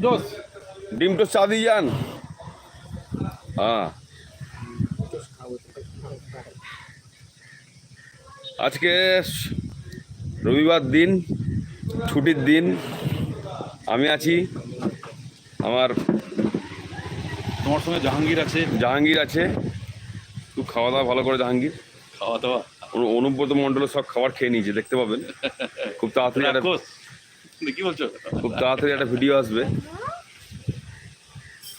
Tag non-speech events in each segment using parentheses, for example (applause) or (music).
ডিম টোস্ট চা দিয়ে যান। হ্যাঁ। আজকে রবিবার দিন ছুটির দিন আমি আছি আমার তোমার সঙ্গে জাহাঙ্গীর আছে। জাহাঙ্গীর আছে। খুব খাওয়া দাওয়া ভালো করে জাহাঙ্গীর। খাওয়া দাওয়া অনু- অনুব্রত মণ্ডলের সব খাবার খেয়ে নিয়েছে দেখতে পাবেন। খুব তাড়াতাড়ি কি বলছো? খুব তাড়াতাড়ি একটা ভিডিও আসবে।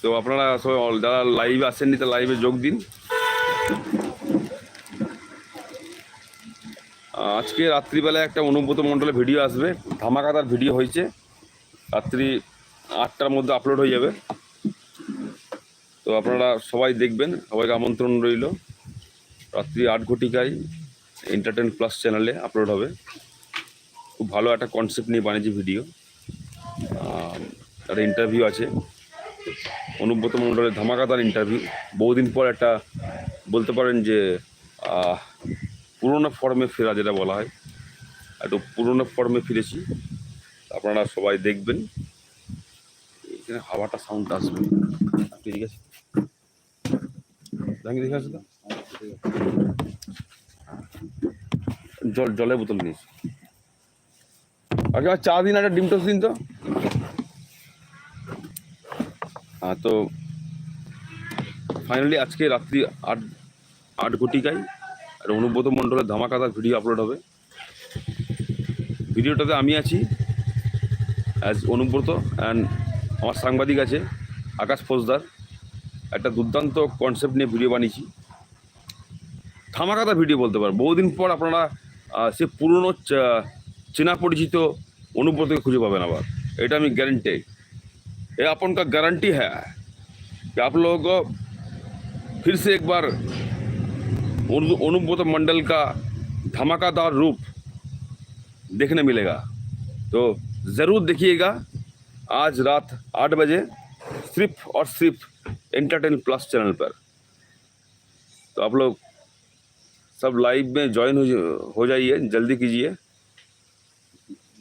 তো আপনারা সবাই যারা লাইভে আসেননি তা লাইভে যোগ দিন। আজকে রাত্রিবেলায় একটা অনুব্রত মণ্ডলের ভিডিও আসবে। ধামাকাদার ভিডিও হয়েছে। রাত্রি আটটার মধ্যে আপলোড হয়ে যাবে। তো আপনারা সবাই দেখবেন, সবাইকে আমন্ত্রণ রইল। রাত্রি আট ঘটিকায় এন্টারটেন প্লাস চ্যানেলে আপলোড হবে। খুব ভালো একটা কনসেপ্ট নিয়ে বানিয়েছি ভিডিও একটা ইন্টারভিউ আছে। অনুব্রত মণ্ডলের ধামাকাদার ইন্টারভিউ বহুদিন পর একটা বলতে পারেন যে পুরোনো ফর্মে ফেরা যেটা বলা হয়। একটু পুরোনো ফর্মে ফিরেছি। আপনারা সবাই দেখবেন। এখানে হাওয়াটা সাউন্ড আসবে। ঠিক আছে? দেখে আসো তো। জল, জলের বোতল নিয়েছি। আগে চা দিন, একটা ডিম টোস্ট দিন তো। হ্যাঁ তো ফাইনালি আজকে রাত্রি আট আট ঘটিকায় আর অনুব্রত মণ্ডলের ধামাকাদার ভিডিও আপলোড হবে। ভিডিওটাতে আমি আছি অ্যাজ অনুব্রত অ্যান্ড আমার সাংবাদিক আছে, আকাশ ফৌজদার। একটা দুর্দান্ত কনসেপ্ট নিয়ে ভিডিও বানিয়েছি। ধামাকাদার ভিডিও বলতে পারেন বহুদিন পর আপনারা সে পুরনো চেনা পরিচিত অনুব্রতকে খুঁজে পাবেন আবার এটা আমি गारंटी ये अपन का गारंटी है कि आप लोगों को फिर से एक बार उनु- अनुब्रत मंडल का धमाकादार रूप देखने मिलेगा तो ज़रूर देखिएगा आज रात आठ बजे सिर्फ और सिर्फ एंटरटेन प्लस चैनल पर तो आप लोग सब लाइव में ज्वाइन हो हो जाइए जल्दी कीजिए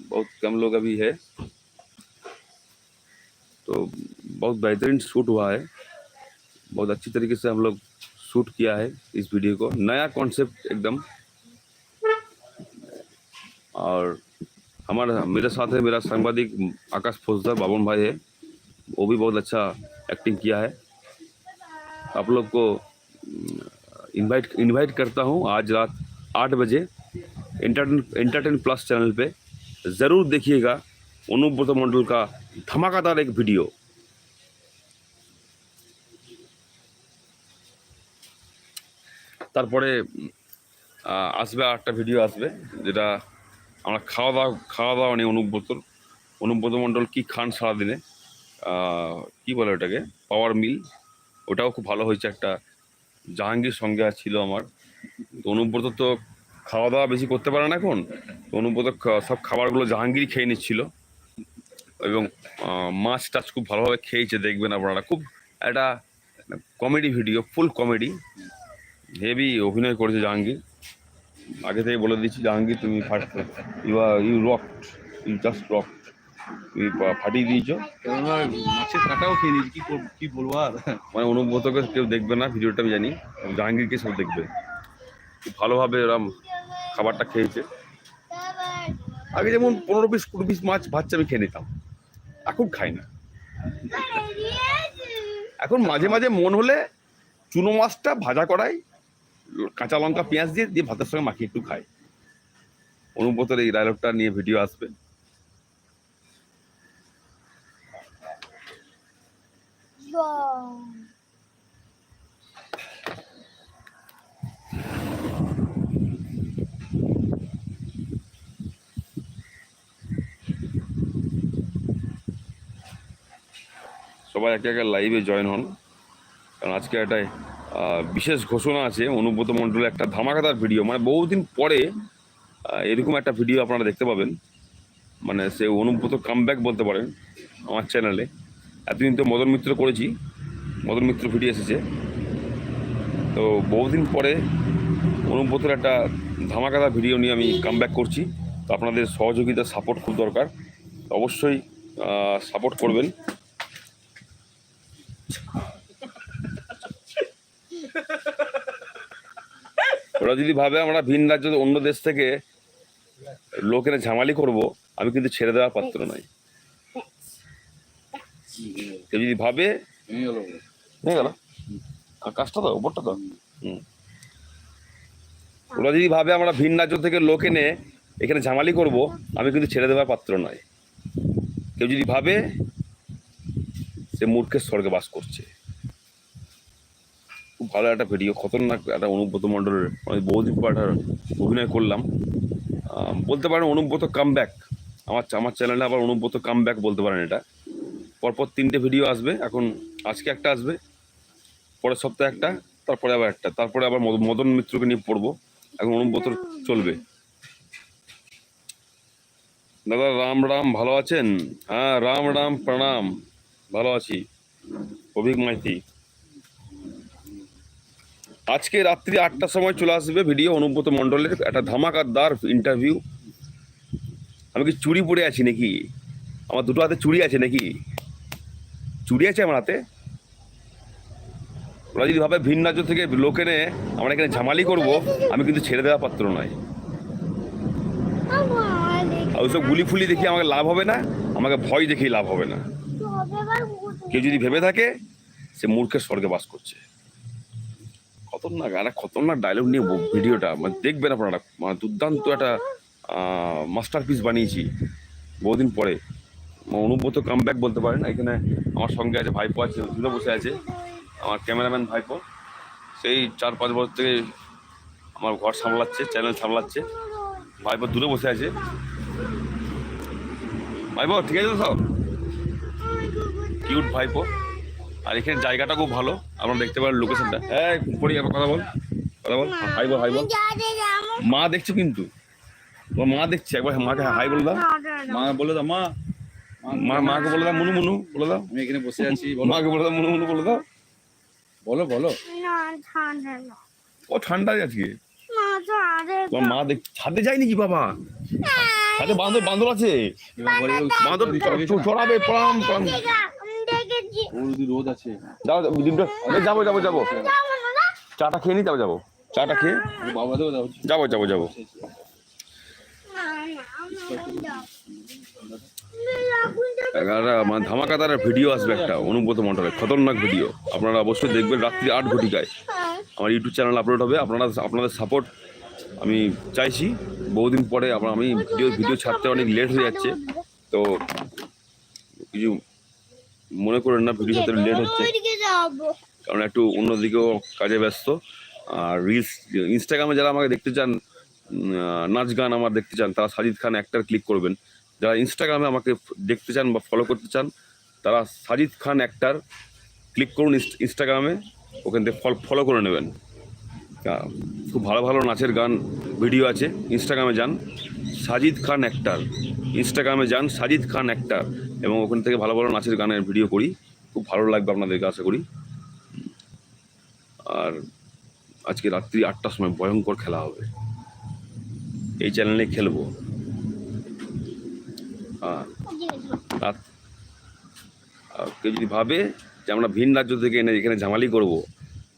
बहुत कम लोग अभी है। तो बहुत बेहतरीन शूट हुआ है। बहुत अच्छी तरीके से हम लोग शूट किया है इस वीडियो को। नया कॉन्सेप्ट एकदम। और हमारा, मेरे साथ है मेरा सांबादिक आकाश फौजदार बाबन भाई है। वो भी बहुत अच्छा एक्टिंग किया है। आप लोग को इनवाइट इनवाइट करता हूँ आज रात आठ बजे। इंटरटेन एंटरटेन प्लस चैनल पे। ज़रूर देखिएगा অনুব্রত মণ্ডল का धमाकादार एक वीडियो তারপরে উম, আহ, আসবে আর একটা ভিডিও আসবে যেটা আমরা খাওয়া দাওয়া খাওয়া দাওয়া নিয়ে অনুব্রতর অনুব্রত মণ্ডল কী খান সারাদিনে আহ, কি বলে ওটাকে পাওয়ার মিল ওটাও খুব ভালো হয়েছে একটা জাহাঙ্গীর সঙ্গে আর ছিল আমার তো অনুব্রত তো খাওয়া দাওয়া বেশি করতে পারে না এখন। অনুব্রত সব খাবারগুলো জাহাঙ্গীরই খেয়ে নিচ্ছিল। এবং মাছ টাছ খুব ভালোভাবে খেয়েছে দেখবেন আপনারা। খুব একটা comedy video full comedy. Heavy অভিনয় করেছে জাহাঙ্গীর। আগে থেকে বলে দিচ্ছি জাহাঙ্গীর তুমি first you are you rock you just rock তুমি ফাটিয়ে দিয়েছ। মাছের কাটাও খেয়ে নিয়েছি কি কি বলব আর? মানে অনুব্রতকে কেউ দেখবে না ভিডিওটা আমি জানি। জাহাঙ্গীরকে সব দেখবে। খুব ভালোভাবে এরম খাবারটা খেয়েছে। আগে যেমন পনেরো পিস কুড়ি পিস মাছ ভাত আমি খেয়ে নিতাম। এখন খাই না। এখন মাঝে মাঝে মন হলে চুনো মাছটা ভাজা করাই কাঁচা লঙ্কা, পেঁয়াজ দিয়ে দিয়ে ভাতের সঙ্গে মাখিয়ে একটু খাই। অনুব্রতের এই ডায়লগটা নিয়ে ভিডিও আসবে। সবাই একে একে লাইভে জয়েন হন। কারণ আজকে একটা বিশেষ ঘোষণা আছে অনুব্রত মণ্ডলের একটা ধামাকাদার ভিডিও মানে বহুদিন পরে এরকম একটা ভিডিও আপনারা দেখতে পাবেন। মানে সে অনুব্রত কামব্যাক বলতে পারেন আমার চ্যানেলে এতদিন তো মদন মিত্র করেছি, মদন মিত্র ভিডিও এসেছে। তো বহুদিন পরে অনুব্রতের একটা ধামাকাদার ভিডিও নিয়ে আমি কামব্যাক করছি। তো আপনাদের সহযোগিতা সাপোর্ট খুব দরকার। অবশ্যই সাপোর্ট করবেন। ওরা যদি ভাবে আমরা ভিন রাজ্য অন্য দেশ থেকে লোকেরা ঝামালি করব, আমি কিন্তু ছেড়ে দেওয়ার পাত্র নই। কেউ যদি ভাবে নিয়ে গেল। তো ওপরটা তো ওরা যদি ভাবে আমরা ভিন রাজ্য থেকে লোক এনে এখানে ঝামালি করব, আমি কিন্তু ছেড়ে দেওয়ার পাত্র নয় কেউ যদি ভাবে সে মূর্খের স্বর্গে বাস করছে। খুব ভালো একটা ভিডিও খতরনাক একটা অনুব্রত মণ্ডলের। অনেক বহুদিন একটা অভিনয় করলাম। বলতে পারেন অনুব্রত কাম ব্যাক আমার আমার চ্যানেলে আবার অনুব্রত কাম ব্যাক বলতে পারেন এটা। পরপর তিনটে ভিডিও আসবে, এখন আজকে একটা আসবে, পরের সপ্তাহে একটা, তারপরে আবার একটা, তারপরে আবার মদ- মদন মিত্রকে নিয়ে পড়ব। এখন অনুব্রত চলবে। দাদা, রাম রাম, ভালো আছেন? হ্যাঁ রাম রাম, প্রণাম। ভালো আছি অভিক মাইতি। আজকে রাত্রি আটটার সময় চলে আসবে ভিডিও অনুব্রত মণ্ডলের একটা ধামাকাদার ইন্টারভিউ আমি কি চুড়ি পরে আছি নাকি? আমার দুটো হাতে চুড়ি আছে নাকি? চুড়ি আছে আমার হাতে? ওরা যদি ভাবে ভিন রাজ্য থেকে লোক এনে আমরা এখানে ঝামালি করব আমি কিন্তু ছেড়ে দেওয়া পাত্র নয়। আর ওইসব গুলি ফুলি দেখি আমাকে লাভ হবে না আমাকে ভয় দেখেই লাভ হবে না। কেউ যদি ভেবে থাকে, সে মূর্খের স্বর্গে বাস করছে। খতরনাক একটা খতরনাক ডায়লগ নিয়ে ভিডিওটা মানে দেখবেন আপনারা মানে দুর্দান্ত একটা মাস্টার পিস বানিয়েছি বহুদিন পরে। অনুব্রত কাম ব্যাক বলতে পারেন এখানে আমার সঙ্গে আছে, ভাইপো আছে দূরে বসে আছে, আমার ক্যামেরাম্যান ভাইপো। সেই চার পাঁচ বছর থেকে আমার ঘর সামলাচ্ছে চ্যানেল সামলাচ্ছে, ভাইপো দূরে বসে আছে। ভাইপো, ঠিক আছে তো সব? কিউট ভাইপো। আর এখানে জায়গাটা খুব ভালো। আমরা দেখতে পারেন লোকেশনটা হ্যাঁ পড়ি একবার কথা বল। কথা বল। হাই বল হাই বল। মা দেখছ কিন্তু। তোমার মা দেখছে। একবার মাকে হাই বলে দাও। মা বলে দাও মা। মা মাকে বলে দাও মুনু মুনু বলে দাও। আমি এখানে বসে আছি মাকে বলে দাও মুনু মুনু বলে দাও। বলো বলো। ও ঠান্ডা আজকে। তোমার মা দেখ ছাদে যায়নি কি বাবা? ছাদে বান্দর বান্দর আছে। বান্দর চড়াবে ও যদি রোদ আছে। যাও যাও, ডিমটা। যাব যাব যাব। চাটা খেয়ে নি? যাব যাব। চাটা খেয়ে? যাব যাব যাব। একটা মানে ধামাকাদার ভিডিও আসবে একটা অনুব্রত মন্ডলের খতরনাক ভিডিও। আপনারা অবশ্যই দেখবেন রাত্রি আট ঘটিকায়। আমার ইউটিউব চ্যানেল আপলোড হবে। আপনারা আপনাদের সাপোর্ট আমি চাইছি। বহুদিন পরে আপনার আমি ভিডিও ভিডিও ছাড়তে অনেক লেট হয়ে যাচ্ছে। তো কিছু মনে করেন না ভিডিও ছাড়তে লেট হচ্ছে। কারণ একটু অন্যদিকেও কাজে ব্যস্ত। আর রিলস ইনস্টাগ্রামে যারা আমাকে দেখতে চান নাচ গান আমার দেখতে চান তারা সাজিদ খান অ্যাক্টার ক্লিক করবেন। যারা ইনস্টাগ্রামে আমাকে দেখতে চান বা ফলো করতে চান তারা সাজিদ খান অ্যাক্টার ক্লিক করুন ইনস্ট- ইনস্টাগ্রামে ওখান থেকে ফল ফলো করে নেবেন। খুব ভালো ভালো নাচের গান ভিডিও আছে ইনস্টাগ্রামে যান। সাজিদ খান অ্যাক্টার ইনস্টাগ্রামে যান সাজিদ খান অ্যাক্টার এবং ওখান থেকে ভালো ভালো নাচের গানের ভিডিও করি। খুব ভালো লাগবে আপনাদেরকে, আশা করি। আর আজকে রাত্রি আটটার সময় ভয়ঙ্কর খেলা হবে। এই চ্যানেলে খেলব। আর রাত কেউ যদি ভাবে যে আমরা ভিন রাজ্য থেকে এনে এখানে ঝামালি করব,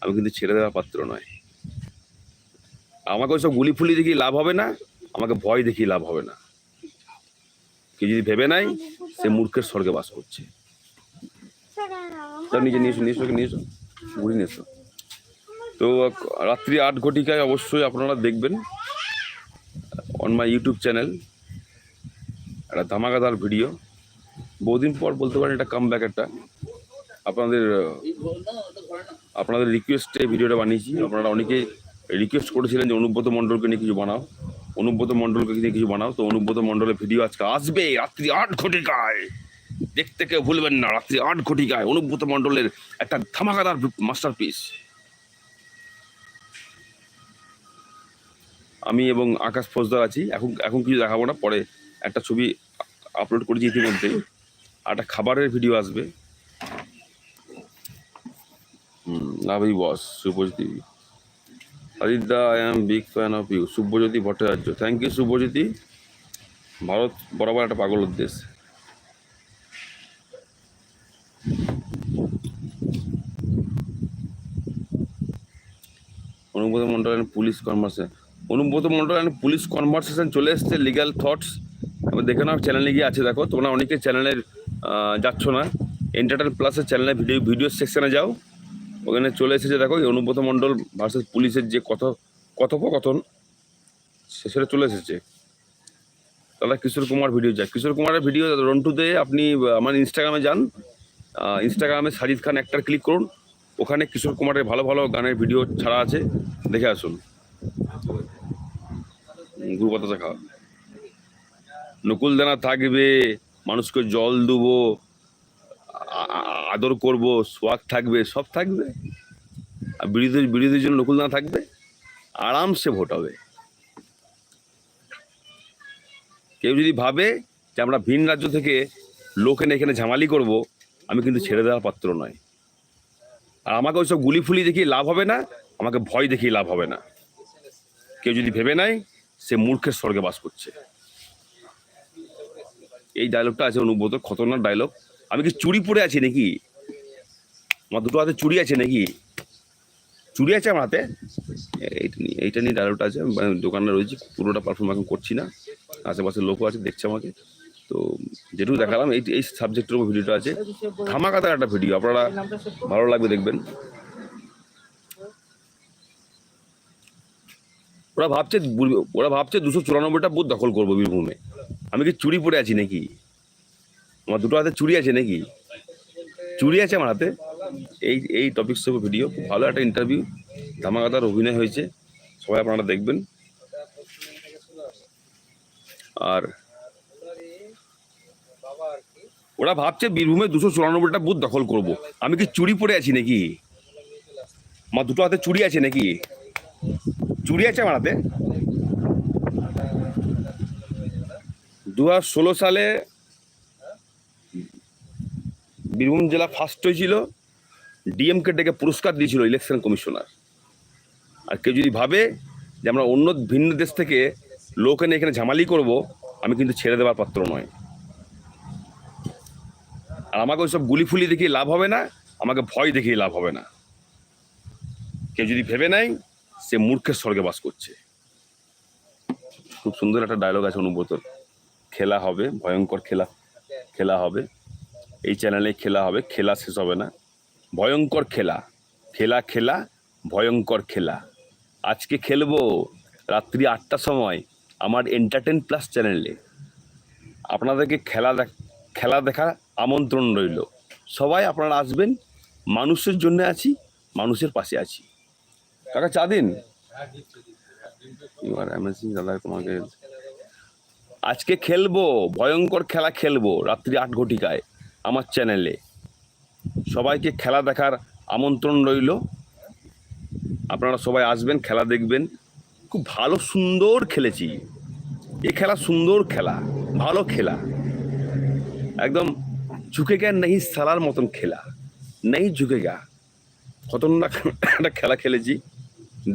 আমি কিন্তু ছেড়ে দেওয়ার পাত্র নয়। আমাকে ওইসব গুলি ফুলি দেখি লাভ হবে না, আমাকে ভয় দেখি লাভ হবে না। কেউ যদি ভেবে নাই সে মূর্খের স্বর্গে বাস করছে। তার নিজে নিয়ে এসো নিয়ে এসো নিয়ে এসো। ঘুরি নিয়ে এসো। তো রাত্রি আট ঘটিকায় অবশ্যই আপনারা দেখবেন অন মাই ইউটিউব চ্যানেল একটা ধামাকাদার ভিডিও বহুদিন পর বলতে পারেন এটা কাম ব্যাক একটা। আপনাদের আপনাদের রিকোয়েস্টে ভিডিওটা বানিয়েছি। আপনারা অনেকে রিকোয়েস্ট করেছিলেন যে অনুব্রত মণ্ডলকে নিয়ে কিছু বানাও। অনুব্রত মণ্ডলকে নিয়ে কিছু বানাও। তো অনুব্রত মণ্ডলের ভিডিও আজকে আসবে রাত্রি আট ঘটিকায়। দেখতে কেউ ভুলবেন না, রাত্রি আট ঘটিকায় অনুব্রত মণ্ডলের একটা ধামাকাদার মাস্টার পিস আমি এবং আকাশ ফৌজদার আছি, এখন এখন কিছু দেখাবো না, পরে একটা ছবি আপলোড করেছি ইতিমধ্যে একটা খাবারের ভিডিও আসবে। Love you boss Shubhajyoti আদিদা I am big fan of you Shubhajyoti Bhattacharya thank you Shubhajyoti Bharat বরাবর একটা পাগলের দেশ Anubrata Mondal and police conversation Anubrata Mondal and police conversation চলে এসছে লিগাল থটস এবার দেখে নাও চ্যানেলে গিয়ে আছে, দেখো। তোমরা অনেকে চ্যানেলের যাচ্ছ না। এন্টারটেন প্লাসের চ্যানেলে ভিডিও ভিডিও সেকশানে যাও। ওখানে চলে এসেছে, দেখো অনুব্রত মন্ডল ভার্সেস পুলিশের যে কথ, কথোপকথন সেটা চলে এসেছে। দাদা কিশোর কুমার ভিডিও যায় কিশোর কুমারের ভিডিও রন্টুতে আপনি আমার ইনস্টাগ্রামে যান। ইনস্টাগ্রামে সাজিদ খান একটা ক্লিক করুন। ওখানে কিশোর কুমারের ভালো ভালো গানের ভিডিও ছাড়া আছে। দেখে আসুন। গুরু খাওয়া নকুল দানা থাকবে, মানুষকে জল দেবো। আদর করব সোয়াগ থাকবে, সব থাকবে। আর বিরোধী বিরোধীর জন্য নকুল দানা থাকবে, আরামসে ভোট হবে। কেউ যদি ভাবে যে আমরা ভিন রাজ্য থেকে লোক এনে এখানে ঝামালি করব, আমি কিন্তু ছেড়ে দেওয়ার পাত্র নয়। আর আমাকে ওইসব গুলি ফুলি দেখিয়ে লাভ হবে না, আমাকে ভয় দেখিয়ে লাভ হবে না। কেউ যদি ভেবে নেয়, সে মূর্খের স্বর্গে বাস করছে। এই ডায়লগটা আছে অনুব্রত খতরনাক ডায়লগ আমি কি চুরি পরে আছি নাকি? আমার দুটো হাতে চুরি আছে নাকি? চুরি আছে আমার হাতে? এইটা নিয়ে এইটা নিয়ে ডায়লগটা আছে। মানে দোকানে রয়েছি, পুরোটা পারফর্ম এখন করছি না। আশেপাশে লোকও আছে, দেখছে আমাকে। তো যেটুকু দেখালাম, এই এই সাবজেক্টের উপর ভিডিওটা আছে। ধামাকাতার একটা ভিডিও আপনারা ভালো লাগবে দেখবেন। ওরা ভাবছে ওরা ভাবছে দুশো চুরানব্বইটা বুথ দখল করব বীরভূমে। আমি কি চুরি পরে আছি নাকি? আমার দুটো হাতে চুরি আছে নাকি? চুরি আছে আমার হাতে। এই এই টপিক সব ভিডিও খুব ভালো একটা ইন্টারভিউ ধামাকাতার অভিনয় হয়েছে, সবাই আপনারা দেখবেন। আর ওরা ভাবছে বীরভূমে দুশো চুরানব্বইটা বুথ দখল করব। আমি কি চুরি পরে আছি নাকি? আমার দুটো হাতে চুরি আছে নাকি? চুরি আছে আমার হাতে। দু সালে বীরভূম জেলা ফার্স্ট হয়েছিল ডিএমকে ডেকে পুরস্কার দিয়েছিল ইলেকশন কমিশনার আর কেউ যদি ভাবে যে আমরা অন্য ভিন্ন দেশ থেকে লোক এনে এখানে ঝামালি করব, আমি কিন্তু ছেড়ে দেওয়ার পাত্র নয়। আর আমাকে ওইসব গুলি ফুলি দেখিয়ে লাভ হবে না, আমাকে ভয় দেখিয়ে লাভ হবে না। কেউ যদি ভেবে নেয়, সে মূর্খের স্বর্গে বাস করছে। খুব সুন্দর একটা ডায়লগ আছে অনুব্রত খেলা হবে, ভয়ঙ্কর খেলা খেলা হবে। এই চ্যানেলে খেলা হবে, খেলা শেষ হবে না। ভয়ঙ্কর খেলা। খেলা খেলা, ভয়ঙ্কর খেলা। আজকে খেলব রাত্রি আটটার সময় আমার এন্টারটেন প্লাস চ্যানেলে আপনাদেরকে খেলা খেলা দেখার আমন্ত্রণ রইল। সবাই আপনারা আসবেন, মানুষের জন্য আছি, মানুষের পাশে আছি। কাকা, চা দিন? আজকে খেলব, ভয়ঙ্কর খেলা খেলব রাত্রি আট ঘটিকায়। আমার চ্যানেলে। সবাইকে খেলা দেখার আমন্ত্রণ রইল। আপনারা সবাই আসবেন, খেলা দেখবেন। খুব ভালো, সুন্দর খেলেছি। এ খেলা সুন্দর খেলা, ভালো খেলা। একদম ঝুঁকেগা নেই সালার মতন খেলা, নেই ঝুঁকে গা খতরনাক একটা খেলা খেলেছি,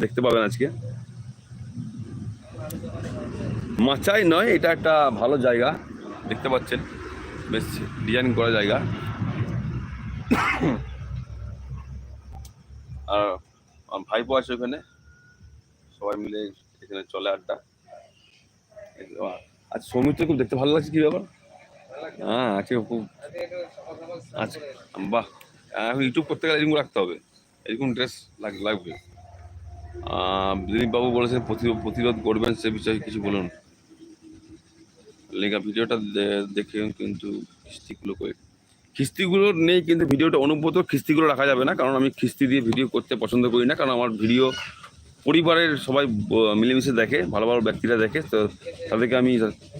দেখতে পাবেন আজকে। মাচাই নয়, এটা একটা ভালো জায়গা, দেখতে পাচ্ছেন। বেশ ডিজাইন করা জায়গা। আর আমার ভাইপো আছে ওখানে। সবাই মিলে এখানে চলে আড্ডা। আজ সৌমিত্র খুব দেখতে ভালো লাগছে, কি ব্যাপার? হ্যাঁ আজকে খুব আচ্ছা বাহ এখন ইউটিউব করতে গেলে এরকম রাখতে হবে। এরকম ড্রেস লাগবে। দিলীপ বাবু বলেছেন প্রতি- প্রতিরোধ করবেন সে বিষয়ে কিছু বলুন। লেখা ভিডিওটা দেখে কিন্তু খিস্তিগুলো করে খিস্তিগুলো নেই কিন্তু ভিডিওটা অনুব্রত খিস্তিগুলো রাখা যাবে না, কারণ আমি খিস্তি দিয়ে ভিডিও করতে পছন্দ করি না, কারণ আমার ভিডিও পরিবারের সবাই মিলেমিশে দেখে, ভালো ভালো ব্যক্তিরা দেখে, তো তাদেরকে আমি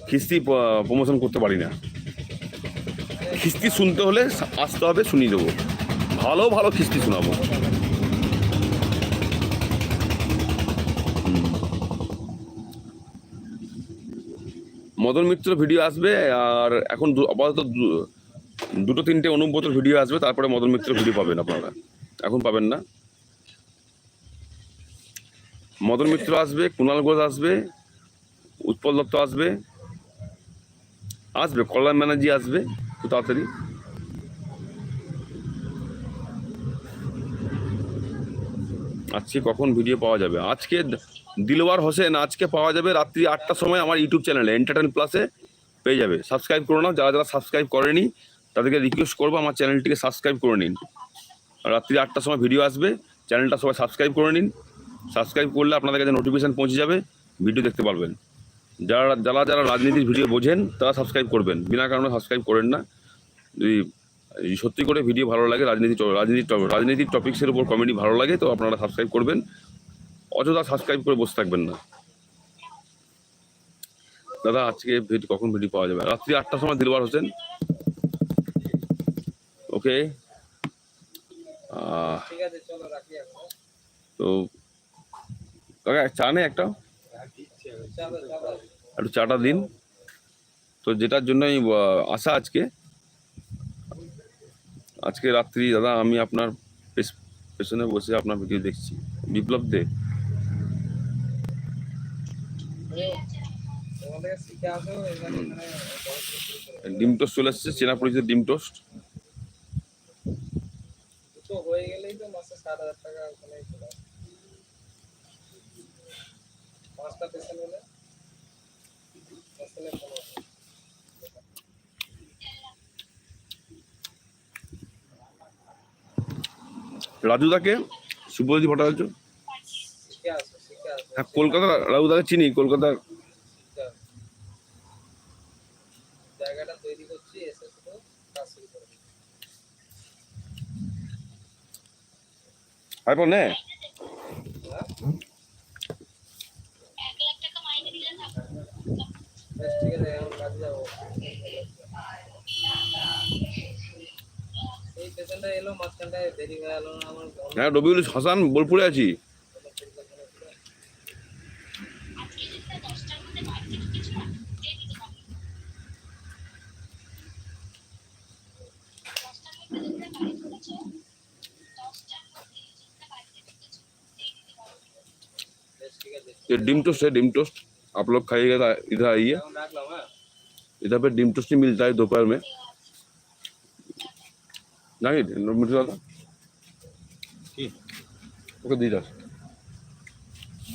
খিস্তি প্রমোশন করতে পারি না। খিস্তি শুনতে হলে আসতে হবে, শুনিয়ে দেবো। ভালো ভালো খিস্তি শোনাবো। মদন মিত্র ভিডিও আসবে আর এখন আপাতত দুটো তিনটে অনুব্রত ভিডিও আসবে, তারপরে মদন মিত্র ভিডিও পাবেন আপনারা। এখন পাবেন না। মদন মিত্র আসবে, কুণাল ঘোষ আসবে, উৎপল দত্ত আসবে আসবে, কল্যাণ ব্যানার্জি আসবে খুব তাড়াতাড়ি। আজকে কখন ভিডিও পাওয়া যাবে? আজকে দিলওয়ার হোসেন, আজকে পাওয়া যাবে রাত্রি আটটার সময় আমার ইউটিউব চ্যানেলে এন্টারটেন প্লাসে পেয়ে যাবে। সাবস্ক্রাইব করো না, যারা যারা সাবস্ক্রাইব করেনি, তাদেরকে রিকোয়েস্ট করব আমার চ্যানেলটিকে সাবস্ক্রাইব করে নিন। রাত্রি আটটার সময় ভিডিও আসবে চ্যানেলটা সবাই সাবস্ক্রাইব করে নিন। সাবস্ক্রাইব করলে আপনাদের কাছে নোটিফিকেশান পৌঁছে যাবে ভিডিও দেখতে পারবেন। যারা যারা যারা রাজনীতির ভিডিও বোঝেন, তারা সাবস্ক্রাইব করবেন। বিনা কারণে সাবস্ক্রাইব করেন না। যদি সত্যি করে ভিডিও ভালো লাগে, রাজনীতি রাজনীতি, রাজনীতির টপিক্সের উপর কমেডি ভালো লাগে, তো আপনারা সাবস্ক্রাইব করবেন। অযথা সাবস্ক্রাইব করে বসে থাকবেন না। দাদা, আজকে ভিডিও কখন ভিডিও পাওয়া যাবে? রাত্রি আটটার সময় দিলবার হোসেন। ওকে। তো কাকা চা নেই একটা একটু চাটা দিন। তো যেটার জন্য আমি আসা আজকে। আজকে রাত্রি, দাদা, আমি আপনার পেছ- পেছনে বসে আপনার ভিডিও দেখছি। বিপ্লব দে তোমার থেকে শিখে আসো এখানে এখানে বড় করে শুরু করে ডিম টোস্ট চলে এসছে চেনা পরিচিত ডিম টোস্ট। হয়ে গেলেই তো মাসে ষাট হাজার টাকা ওখানে পাঁচটা পেশেন্ট হলে পাঁচ দিনে পনেরোশো। রাজুদাকে শুভজিৎ ভট্টাচার্য? হ্যাঁ কলকাতা রাজুদাকে চিনি কলকাতা শিখে আসো। জায়গাটা তৈরি করছি এসে শুধু কাজ শুরু করে দিই। হাইপর নে বেশ ঠিক আছে এখন কাজে যাব এই পেশেন্টটা এলো মাঝখানটায় দেরি হয়ে হ্যাঁ রবিউল হাসান বোলপুরে আছি কোনো পরিকল্পনা ছিল। বেশ ঠিক আছে ये डिम टोस्ट है डिम टोस्ट आप लोग खाइएगा तो इधर आइए এখন রাখলাম হ্যাঁ इधर पे डिम टोस्ट ही मिलता है दोपहर में नहीं मिर्ची दादा কি ओके दी जाए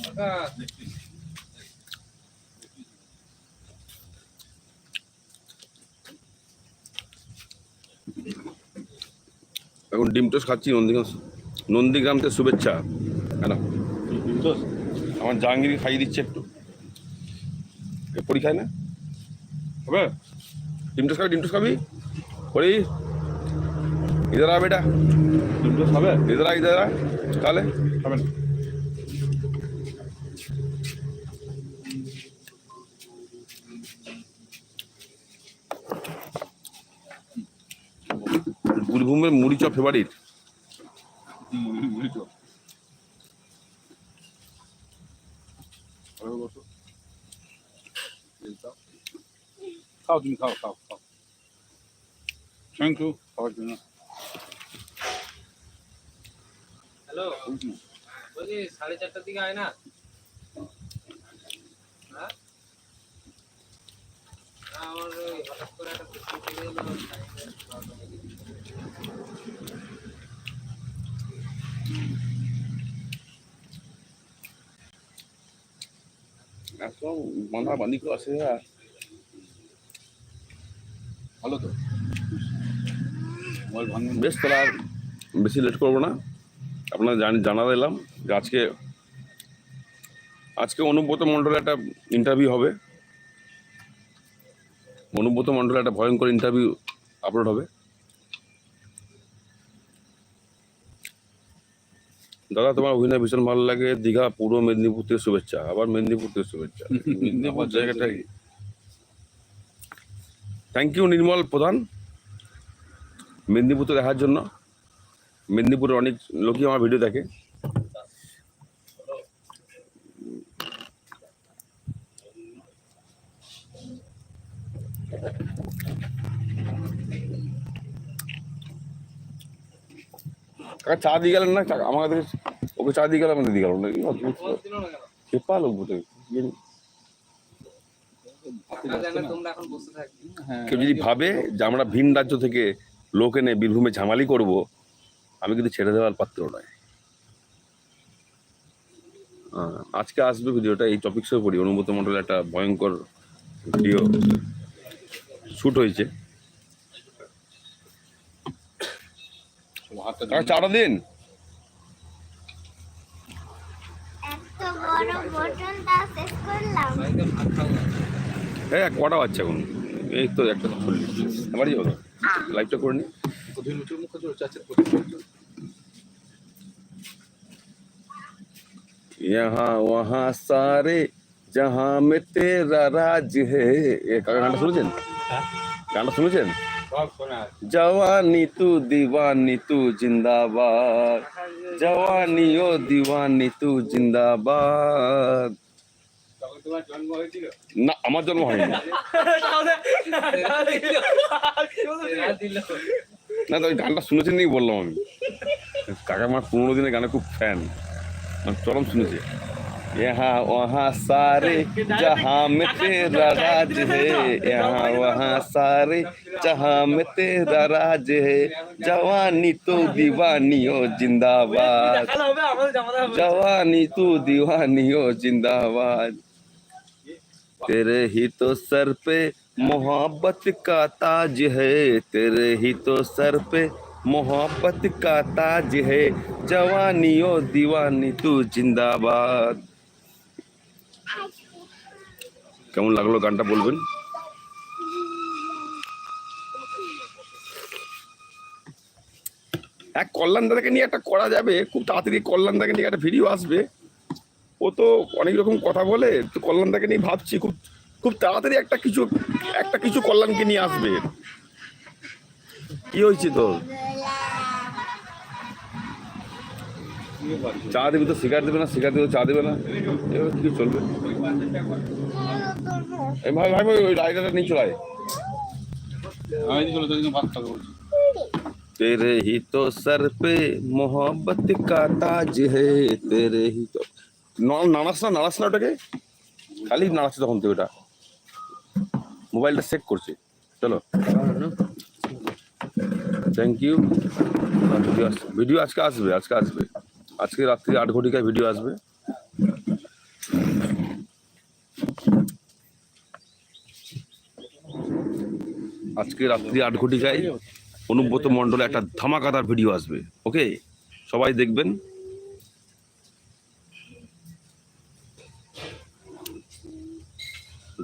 কাকা এখন ডিম টোস্ট খাচ্ছি নন্দীগ্রাম নন্দীগ্রাম থেকে শুভেচ্ছা হ্যাঁ না ডিম টোস্ট আমার জাহাঙ্গীর খাইয়ে দিচ্ছে একটু। এ, পরি না? হবে? ডিম টোস্ট খাবি ডিম টোস্ট খাবি? পরি। ইধার আ বেটা। ডিম খাবে? ইধার আ ইধার আ তাহলে? খাবেন বীরভূমের মুড়ি চপ ফেভারিট মুড়ি চপ ভালো বসো এই খাও। তুমি খাও খাও খাও থ্যাংক ইউ খাওয়ার জন্য হ্যালো বলছি সাড়ে চারটার দিকে আয় না আমার হঠাৎ করে একটা একদম বাঁধা বাঁধি আর ভালো তো। বেশ, তাহলে আর বেশি লেট করব না। আপনার জানি, জানা দিলাম যে আজকে আজকে অনুব্রত মণ্ডলের একটা ইন্টারভিউ হবে। অনুব্রত মণ্ডলের একটা ভয়ঙ্কর ইন্টারভিউ আপলোড হবে। দাদা তোমার অভিনয় ভীষণ ভালো লাগে। দীঘা পূর্ব মেদিনীপুর থেকে শুভেচ্ছা। আবার মেদিনীপুর থেকে শুভেচ্ছা। (laughs) মেদিনীপুর জায়গাটাই থ্যাংক ইউ নির্মল প্রধান। মেদিনীপুর তো দেখার জন্য। মেদিনীপুরের অনেক লোকই আমার ভিডিও দেখে। কাকা চা দিয়ে গেলেন না? কাছে ওকে চা দিয়ে গেলাম আমাকে দিয়ে গেল। না কি অদ্ভুত খেপা লোক বোধ কেউ যদি ভাবে যে আমরা ভিন রাজ্য থেকে লোক এনে বীরভূমে ঝামালি করব, আমি কিন্তু ছেড়ে দেওয়ার পাত্র নয়। আজকে আসবে ভিডিওটা, এই টপিক্সের উপরই। অনুমত মন্ডলের একটা ভয়ঙ্কর ভিডিও শ্যুট হয়েছে। হাতটা কাকা, চাটা দিন এত বড় বটনটা শেষ করলাম বাড়িতে ভাত খাবো না। হ্যাঁ কটা বাচ্চা এখন এই তো একটা চল্লিশ বাড়ি যাবো লাইভটা করে নি কঠিন উঁচু মুখ চলে চাচ্ছে यहाँ वहाँ सारे जहाँ में तेरा राज है এ কাকা গানটা শুনেছেন গানটা শুনেছেন জওয়ানি তু দিবানি তু জিন্দাবাদ জওয়ানি ও দিবানি তু জিন্দাবাদ না আমার জন্ম হয়নি না তো ওই গানটা শুনেছি নাকি বললাম আমি কাকা আমার পনেরো দিনের গানে খুব ফ্যান চরম শুনেছি यहाँ वहाँ सारे जहाँ में तेरा राज है, यहाँ वहाँ सारे जहाँ में तेरा राज है। जवानी तो दीवानी हो जिंदाबाद। जवानी तू दीवानी हो जिंदाबाद। तेरे ही तो सर पे मोहब्बत का ताज है, तेरे ही तो सर पे मोहब्बत का ताज है। जवानी ओ दीवानी तू जिंदाबाद। কেমন লাগল গানটা বলবেন? এক কল্যাণ দাদাকে নিয়ে একটা করা যাবে, খুব তাড়াতাড়ি কল্যাণ দাকে নিয়ে একটা ভিডিও আসবে। ও তো অনেক রকম কথা বলে, তো কল্যাণ দাকে নিয়ে ভাবছি, খুব খুব তাড়াতাড়ি একটা কিছু একটা কিছু কল্যাণকে নিয়ে আসবে। কি হয়েছে তোর? চা দেবে তো শিকার দেবে না শিকার দেবে চা দেবে না। এবার কী চলবে? এই ভাই ভাই ভাই ওই রায়দাটা নিয়ে চলে তেরে হি তো সর পে মোহাম্মত কা তাজ হে তেরে হি তো নাড়াস না নাড়াস না ওটাকে। খালি নাড়াচ্ছে তখন তুই ওটা। মোবাইলটা চেক করছে। চলো। থ্যাংক ইউ ভিডিও ভিডিও আজকে আসবে আজকে আসবে। আজকে রাত্রি আট ঘটিকায় ভিডিও আসবে। আজকে রাত্রি আট ঘটিকায় অনুব্রত মণ্ডলে একটা ধামাকাদার ভিডিও আসবে ওকে সবাই দেখবেন।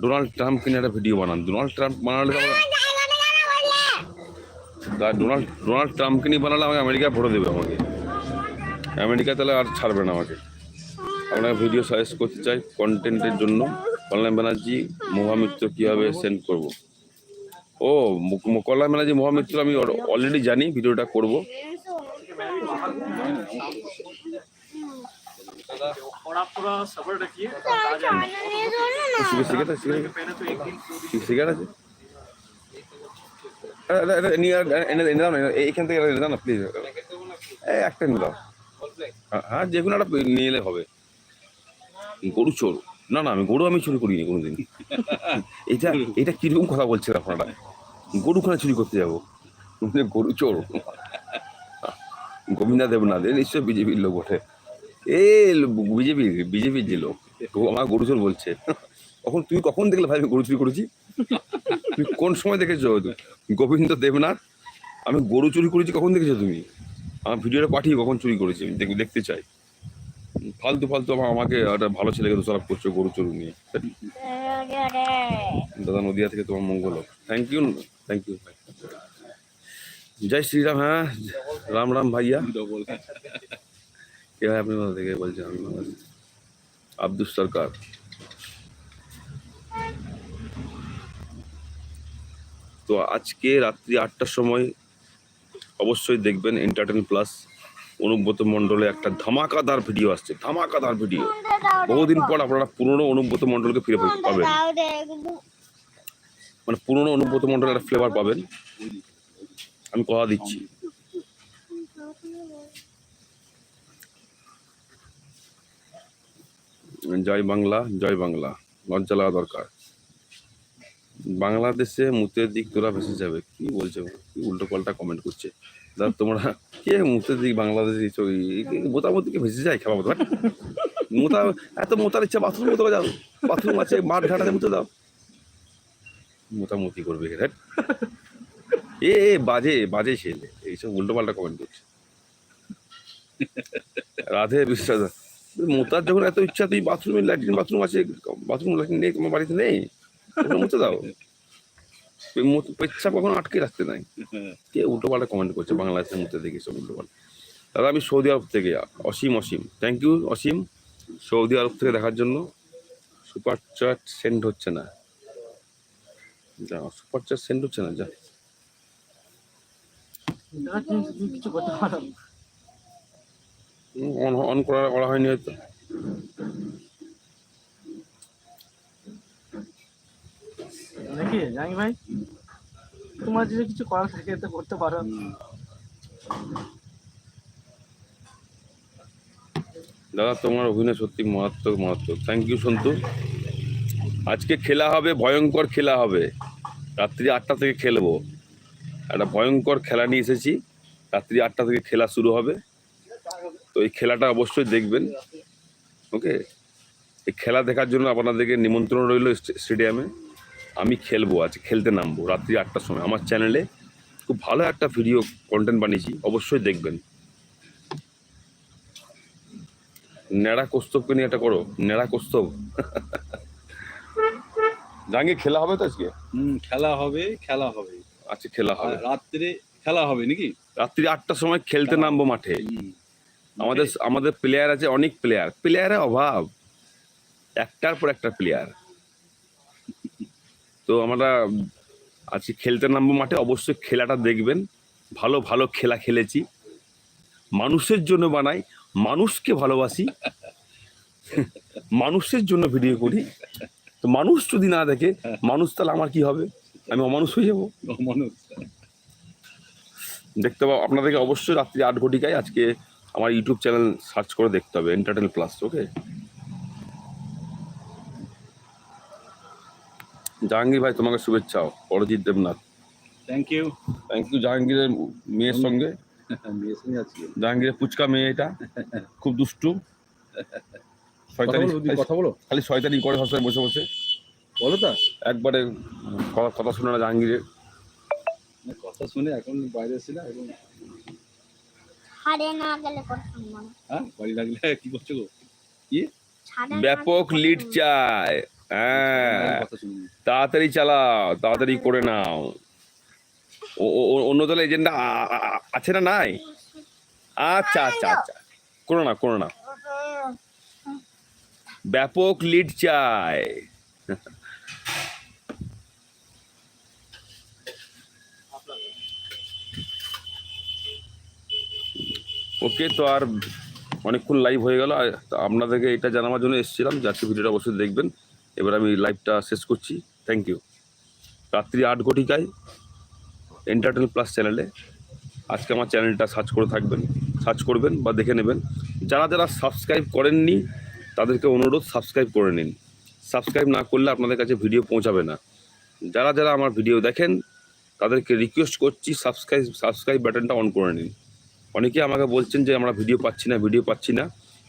ডোনাল্ড ট্রাম্প নিয়ে একটা ভিডিও বানান। ডোনাল্ড ট্রাম্প বানালে ডোনাল্ড ডোনাল্ড ট্রাম্পকে নিয়ে বানালে আমাকে আমেরিকা ভরে দেবে আমাকে। আমেরিকা তাহলে আর ছাড়বে না আমাকে আপনাকে ভিডিও সাজেস্ট করতে চাই কন্টেন্টের জন্য কল্যাণ ব্যানার্জি মহামিত্র কীভাবে সেন্ড করব ও কল্যাণ ব্যানার্জি মহামিত্র আমি অলরেডি জানি ভিডিওটা করব আছে সিগারেট সিগারেট আছে আরে, আরে, আরে, নিয়ে আয়, এনে এনে দাও না এইখান থেকে এনে দাও না প্লিজ একটা এনে দাও হ্যাঁ, যে কোনো একটা নিয়ে এলে হবে। গরু চোর। না না আমি গরু আমি চুরি করিনি কোনোদিন। এটা এটা কীরকম কথা বলছেন আপনারা? গরু খানে চুরি করতে যাব? মানে গরু চোর। গোবিন্দা দেবনাথ নিশ্চয় বিজেপির লোক বটে। এ বিজেপি বিজেপির যে লোক আমার গরু চোর বলছে। কখন তুই কখন দেখলে ভাই গরু চুরি করেছি? তুমি কোন সময় দেখেছ? গোবিন্দ দেবনাথ আমি গরু চুরি করেছি কখন দেখেছ তুমি? আমার ভিডিওটা পাঠিয়ে কখন চুরি করেছি, আমি দেখ- দেখতে চাই। ফালতু ফালতু আমার, আমাকে একটা ভালো ছেলেকে দোষারোপ করছ, গরু চুরি নিয়ে। দাদা নদিয়া থেকে তোমার মঙ্গল হোক। থ্যাংক ইউ থ্যাংক ইউ জয় শ্রীরাম হ্যাঁ? রাম রাম ভাইয়া। কে হয় আপনি থেকে বলছেন আমি আব্দুল সরকার। তো আজকে রাত্রি আটটার সময় অবশ্যই দেখবেন এন্টারটেন প্লাস অনুব্রত মণ্ডলে একটা ধামাকাদার ভিডিও আসছে, ধামাকাদার ভিডিও। বহুদিন পর আপনারা পুরনো অনুব্রত মণ্ডলকে ফিরে পাবেন। মানে পুরনো অনুব্রত মণ্ডলের একটা ফ্লেভার পাবেন। আমি কথা দিচ্ছি। জয় বাংলা জয় বাংলা। লজ্জা লাগা দরকার। বাংলাদেশে মুতের দিক তোরা ভেসে যাবে। কি বলছে? কি উল্টো পাল্টা কমেন্ট করছে? দাদা তোমরা কে মুতের দিক বাংলাদেশে বোতামত দিকে ভেসে যায় খেলা বোধ মোতা এত মোতার ইচ্ছা বাথরুম মতো যাও। বাথরুম আছে মাঠ ঘাটাতে মুতে দাও মোটামুটি করবে। এ এ, বাজে বাজে ছেলে। এইসব উল্টো পাল্টা কমেন্ট করছে। রাধে বিশ্বাস। মোতার যখন এত ইচ্ছা তুই বাথরুমে ল্যাট্রিন বাথরুম আছে বাথরুম ল্যাট্রিন নেই তোমার বাড়িতে নেই? মুতে দাও। ওই পেচ্ছাপ কখনো আটকে রাখতে নাই। কে উল্টো পাল্টা কমেন্ট করছে? বাংলাদেশের মধ্যে দেখি সব উল্টো পাল্টা। দাদা আমি সৌদি আরব থেকে Asim Asim. Thank you Asim. Saudi Arab থেকে দেখার জন্য সুপার চাট সেন্ড হচ্ছে না। যা সুপার চাট সেন্ড হচ্ছে না যা। অন করা করা হয়নি হয়তো। নাকি, জানি ভাই। তোমার যদি কিছু করার থাকে তো করতে পারো। দাদা, তোমার অভিনয় সত্যি মারাত্মক মারাত্মক। Thank you Santu. আজকে খেলা হবে, ভয়ঙ্কর খেলা হবে। রাত্রি আটটা থেকে খেলব। একটা ভয়ঙ্কর খেলা নিয়ে এসেছি। রাত্রি আটটা থেকে খেলা শুরু হবে। তো এই খেলাটা অবশ্যই দেখবেন। ওকে এই খেলা দেখার জন্য আপনাদেরকে নিমন্ত্রণ রইল স্টেডিয়ামে। আমি খেলব আজ খেলতে নামবো রাত্রি আটটার সময়। আমার চ্যানেলে খুব ভালো একটা ভিডিও কন্টেন্ট বানিয়েছি অবশ্যই দেখবেন। নেড়া কস্তবকে নিয়ে একটা করো নেড়া কস্তব। জাঙ্গে খেলা হবে তো আজকে? হুম খেলা হবে খেলা হবে। আজকে খেলা হবে। রাত্রে খেলা হবে নাকি? রাত্রি আটটার সময় খেলতে নামবো মাঠে। আমাদের আমাদের প্লেয়ার আছে অনেক প্লেয়ার প্লেয়ারের অভাব। একটার পর একটা প্লেয়ার তো আমরা আজকে খেলতে নামবো মাঠে। অবশ্যই খেলাটা দেখবেন। ভালো ভালো খেলা খেলেছি। মানুষের জন্য বানাই মানুষকে ভালোবাসি। মানুষের জন্য ভিডিও করি। তো মানুষ যদি না দেখে মানুষ তাহলে আমার কি হবে? আমি অমানুষ হয়ে যাব। মানুষ দেখতে পাবো আপনাদেরকে অবশ্যই রাত্রি আট ঘটিকায় আজকে আমার ইউটিউব চ্যানেল সার্চ করে দেখতে হবে এন্টারটেন প্লাস ওকে জাহাঙ্গীর ভাই তোমাকে শুভেচ্ছা। Arijit Debnath. Thank you thank you জাহাঙ্গীরের মেয়ের সঙ্গে। (laughs) মেয়ের সঙ্গে আছি। জাহাঙ্গীরের পুচকা মেয়ে এটা। খুব দুষ্টু। শয়তানি কথা বলো। খালি শয়তানি করে সবসময় বসে বসে। বলো তা। একবারে কথা কথা শুনে না জাহাঙ্গীরের। কথা শুনে এখন বাইরে এসেছি না এখন হারে না গেলে করতাম না। হ্যাঁ বাড়ি লাগলে কি করছ গো? কি? ব্যাপক লিড চায়। হ্যাঁ। তাড়াতাড়ি চালাও তাড়াতাড়ি করে নাও। অন্য দলে এজেন্ডা আছে না নাই? আচ্ছা আচ্ছা আচ্ছা। করো না করো না। ব্যাপক লিড চাই। ওকে তো আর অনেকক্ষণ লাইভ হয়ে গেল। আপনাদেরকে এটা জানাবার জন্য এসেছিলাম। যে আজকে ভিডিওটা অবশ্যই দেখবেন। এবার আমি লাইভটা শেষ করছি। থ্যাংক ইউ রাত্রি আট ঘটিকায় এন্টারটেন প্লাস চ্যানেলে আজকে আমার চ্যানেলটা সার্চ করে থাকবেন সার্চ করবেন বা দেখে নেবেন। যারা যারা সাবস্ক্রাইব করেননি, তাদেরকে অনুরোধ সাবস্ক্রাইব করে নিন। সাবস্ক্রাইব না করলে আপনাদের কাছে ভিডিও পৌঁছাবে না। যারা যারা আমার ভিডিও দেখেন, তাদেরকে রিকোয়েস্ট করছি সাবস্ক্রাইব সাবস্ক্রাইব বাটনটা অন করে নিন। অনেকে আমাকে বলছেন যে আমরা ভিডিও পাচ্ছি না ভিডিও পাচ্ছি না।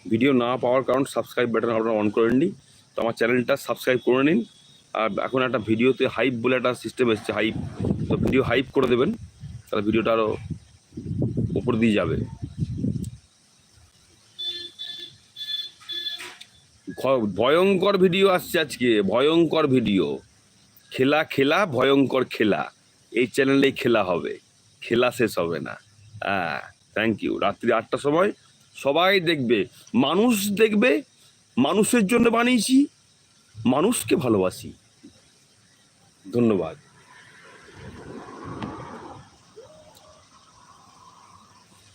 ভিডিও না পাওয়ার কারণ সাবস্ক্রাইব বাটন আপনারা অন করে নিন তো আমার চ্যানেলটা সাবস্ক্রাইব করে নিন। আর এখন একটা ভিডিওতে হাইপ বলে একটা সিস্টেম এসছে হাইপ তো ভিডিও হাইপ করে দেবেন, তাহলে ভিডিওটা আরও উপর দিয়ে যাবে। ভয়ঙ্কর ভিডিও আসছে আজকে, ভয়ঙ্কর ভিডিও খেলা খেলা, ভয়ঙ্কর খেলা। এই চ্যানেলেই খেলা হবে, খেলা শেষ হবে না। হ্যাঁ থ্যাংক ইউ রাত্রি আটটার সময় সবাই দেখবে, মানুষ দেখবে মানুষের জন্য বানিয়েছি মানুষকে ভালোবাসি। ধন্যবাদ।